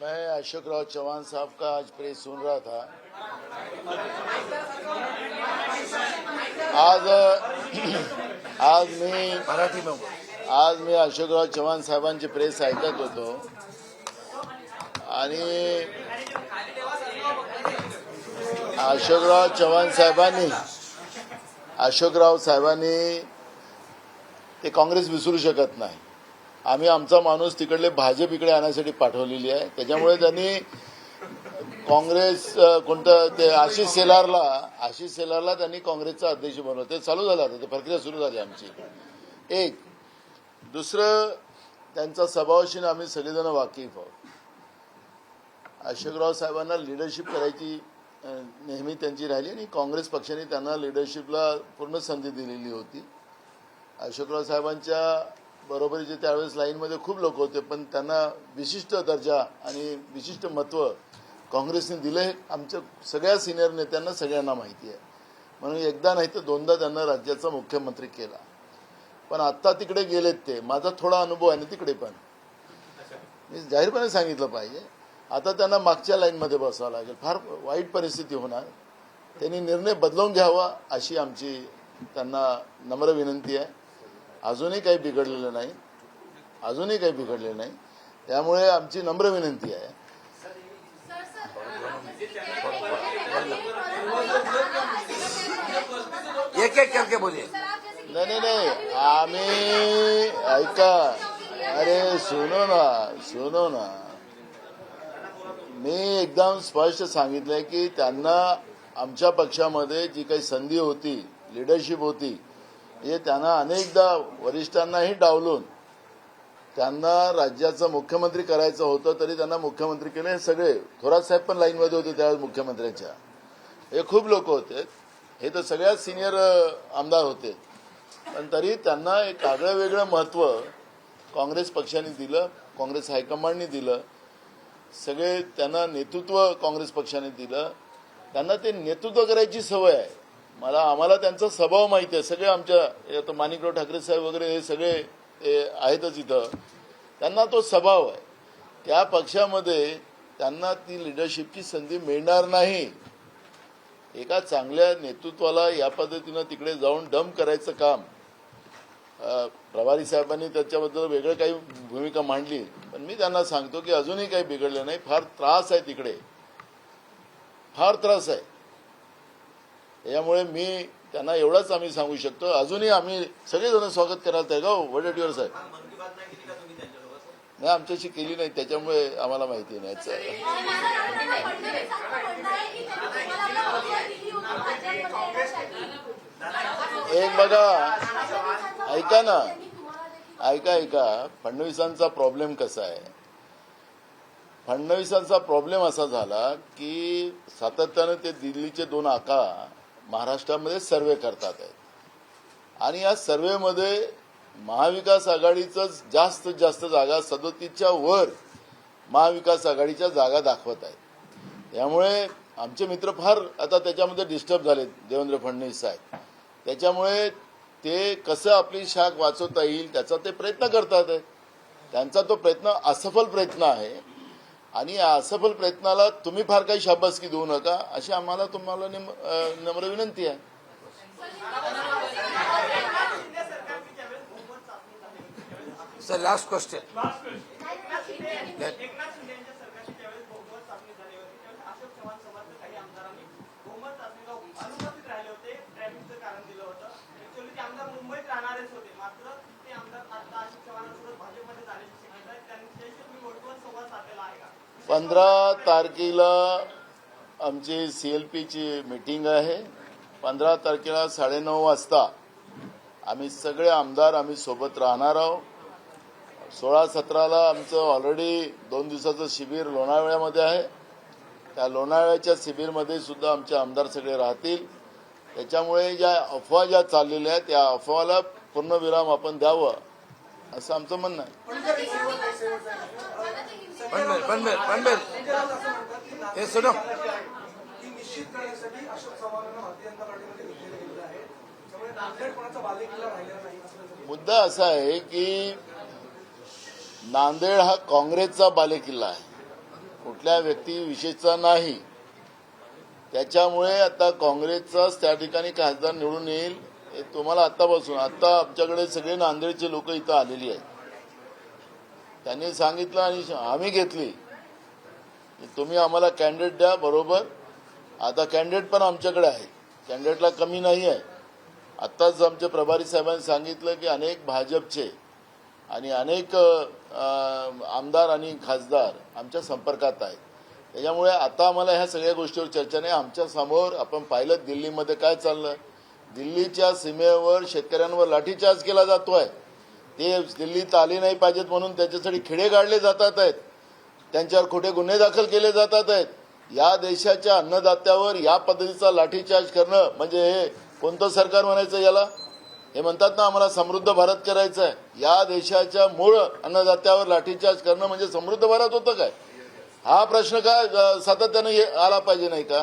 मैं अशोक राव चौहान साहब का आज प्रेस सुन रहा था। आज आज मी मराठी आज मी अशोकराव चव्हाण साहेबांची प्रेस ऐकत होतो। आणि अशोकराव चव्हाण साहेबांनी अशोकराव साहेबांनी ते काँग्रेस विसरू शकत नाही. आम्ही आमचा माणूस तिकडले भाजप इकडे आणण्यासाठी पाठवलेली आहे. त्याच्यामुळे त्यांनी काँग्रेस कोणतं ते आशिष सेलारला आशिष सेलारला त्यांनी काँग्रेसचा अध्यक्ष बनवलं. ते चालू झालं आता ते प्रक्रिया सुरू झाली आमची. एक. दुसरं त्यांचा स्वभावाशी आम्ही सगळेजण वाकिफ आहोत. अशोकराव साहेबांना लिडरशिप करायची नेहमी त्यांची राहिली आणि काँग्रेस पक्षाने त्यांना लिडरशिपला पूर्ण संधी दिलेली होती. अशोकराव साहेबांच्या बरोबरीचे त्यावेळेस लाईनमध्ये खूप लोक होते पण त्यांना विशिष्ट दर्जा आणि विशिष्ट महत्त्व काँग्रेसने दिलं हे आमच्या सगळ्या सिनियर नेत्यांना सगळ्यांना माहिती आहे. म्हणून एकदा नाही तर दोनदा त्यांना राज्याचा मुख्यमंत्री केला. पण आत्ता तिकडे गेलेत ते. माझा थोडा अनुभव आहे ना तिकडे पण. मी जाहीरपणे सांगितलं पाहिजे. आता त्यांना मागच्या लाईनमध्ये बसावं लागेल. फार वाईट परिस्थिती होणार. त्यांनी निर्णय बदलवून घ्यावा अशी आमची त्यांना नम्र विनंती आहे. अजूनही काही बिघडलेलं नाही. अजूनही काही बिघडलेलं नाही. त्यामुळे आमची नम्र विनंती आहे. एक एक करके बोलिए. नाही नाही नाही. आम्ही ऐका. अरे सुनो ना सुनो ना. मी एकदम स्पष्ट सांगितलंय की त्यांना आमच्या पक्षामध्ये जी काही संधी होती लिडरशिप होती म्हणजे त्यांना अनेकदा वरिष्ठांनाही डावलून त्यांना राज्याचं मुख्यमंत्री करायचं होतं तरी त्यांना मुख्यमंत्री केले. हे सगळे थोरात साहेब पण लाईनमध्ये होते त्यावेळेस मुख्यमंत्र्यांच्या. हे खूप लोक होते. हे तर सगळ्यात सिनियर आमदार होते. पण तरी त्यांना एक आगळं वेगळं महत्त्व काँग्रेस पक्षाने दिलं काँग्रेस हायकमांडनी दिलं. सगळे त्यांना नेतृत्व काँग्रेस पक्षाने दिलं. त्यांना ते नेतृत्व करायची सवय आहे. मला आम्हाला त्यांचा स्वभाव माहिती आहे. सगळे आमच्या आता माणिकराव ठाकरे साहेब वगैरे हे सगळे ते आहेतच इथं. त्यांना तो स्वभाव आहे. त्या पक्षामध्ये त्यांना ती लिडरशिपची संधी मिळणार नाही. एका चांगल्या नेतृत्वाला या पद्धतीनं तिकडे जाऊन डम करायचं काम. प्रभारी साहेबांनी त्याच्याबद्दल वेगळं काही भूमिका मांडली. पण मी त्यांना सांगतो की अजूनही काही बिघडलं नाही. फार त्रास आहे तिकडे. फार त्रास आहे. यामुळे मी त्यांना एवढंच आम्ही सांगू शकतो. अजूनही आम्ही सगळेजण स्वागत करायला तयार हो वडेट युअर साहेब नाही आमच्याशी केली नाही त्याच्यामुळे आम्हाला माहिती नाही. एक बघा ऐका ना. ऐका ऐका. फडणवीसांचा प्रॉब्लेम कसा आहे? फडणवीसांचा प्रॉब्लेम असा झाला की सातत्यानं ते दिल्लीचे दोन आका महाराष्ट्रामध्ये सर्वे करतात आहेत. आणि या सर्वेमध्ये महाविकास आघाडीचं जास्त जास्त जागा सदोतीसच्या वर महाविकास आघाडीच्या जागा दाखवत आहेत. त्यामुळे आमचे मित्र फार आता त्याच्यामध्ये डिस्टर्ब झाले देवेंद्र फडणवीस साहेब. त्याच्यामुळे ते कसं आपली शाख वाचवता येईल त्याचा ते प्रयत्न करतात त्यांचा तो प्रयत्न असफल प्रयत्न आहे. आणि या असफल प्रयत्नाला तुम्ही फार काही शाबासकी देऊ नका अशी आम्हाला तुम्हाला नम्र विनंती आहे. Sir last question Eknath Shinde यांच्या सरकारची ज्यावेळेस बहुमत चाचणी झाली होती त्यावेळेस अशोक चव्हाण समर्थ काही आमदारांनी बहुमत चाचणीला अनुपस्थित राहिले होते ट्रॅफिकचं कारण दिलं होतं ऍक्च्युअली ते आमदार मुंबईत राहणारेच होते मात्र ते आमदार आता अशोक चव्हाणांसोबत भाजपमध्ये जाण्याची शक्यता आहे त्यांच्याशी तुम्ही वर्तुळात संवाद साधलेला आहे का पंधरा तारखेला आमची सीएलपीची मीटिंग आहे. पंधरा तारखेला साडेनऊ वाजता आम्ही सगळे आमदार आम्ही सोबत राहणार आहोत. सोळा सतराला आमचं ऑलरेडी दोन दिवसाचं शिबिर लोणावळ्यामध्ये आहे. त्या लोणावळ्याच्या शिबिरमध्ये सुद्धा आमचे आमदार सगळे राहतील. त्याच्यामुळे ज्या अफवा ज्या चाललेल्या आहेत त्या अफवाला पूर्णविराम आपण द्यावं असं आमचं म्हणणं आहे? बनबेल बनबेल बनबेल हे सुनो ती निश्चित करण्यासाठी अशोक चव्हाणांना भारतीय जनता पार्टीमध्ये घेतलेलं गेलेलं आहे त्यामुळे नांदेड कोणाचा बालेकिल्ला राहिलेला नाही असं मुद्दा असा आहे की नांदेड हा काँग्रेसचा बालेकिल्ला आहे. कुठल्या व्यक्ती विशेषचा नाही. त्याच्यामुळे आता काँग्रेसचाच त्या ठिकाणी खासदार निवडून येईल हे तुम्हाला आतापासून आता आमच्याकडे सगळे नांदेडचे लोक इथं आलेली आहेत. त्यांनी सांगितलं आणि आम्ही घेतली. की तुम्ही आम्हाला कॅन्डिडेट द्या बरोबर. आता कॅन्डिडेट पण आमच्याकडे आहे. कॅन्डिडेटला कमी नाही आहे आत्ताच आमच्या प्रभारी साहेबांनी सांगितलं की अनेक भाजपचे आणि अनेक आमदार आणि खासदार आमच्या संपर्कात आहेत. त्याच्यामुळे आता आम्हाला ह्या सगळ्या गोष्टीवर चर्चा नाही. आमच्यासमोर आपण पाहिलं दिल्लीमध्ये काय चाललं? दिल्लीच्या सीमेवर शेतकऱ्यांवर लाठीचार्ज केला जातो आहे ते दिल्लीत आले नाही पाहिजेत म्हणून त्याच्यासाठी खिडे काढले जातात आहेत. त्यांच्यावर खोटे गुन्हे दाखल केले जातात आहेत. या देशाच्या अन्नदात्यावर या पद्धतीचा लाठीचार्ज करणं म्हणजे हे कोणतं सरकार म्हणायचं याला? हे म्हणतात ना आम्हाला समृद्ध भारत करायचं आहे या देशाच्या मूळ अन्नदात्यावर लाठीचार्ज करणं म्हणजे समृद्ध भारत होतं काय? हा प्रश्न काय सातत्यानं आला पाहिजे नाही का?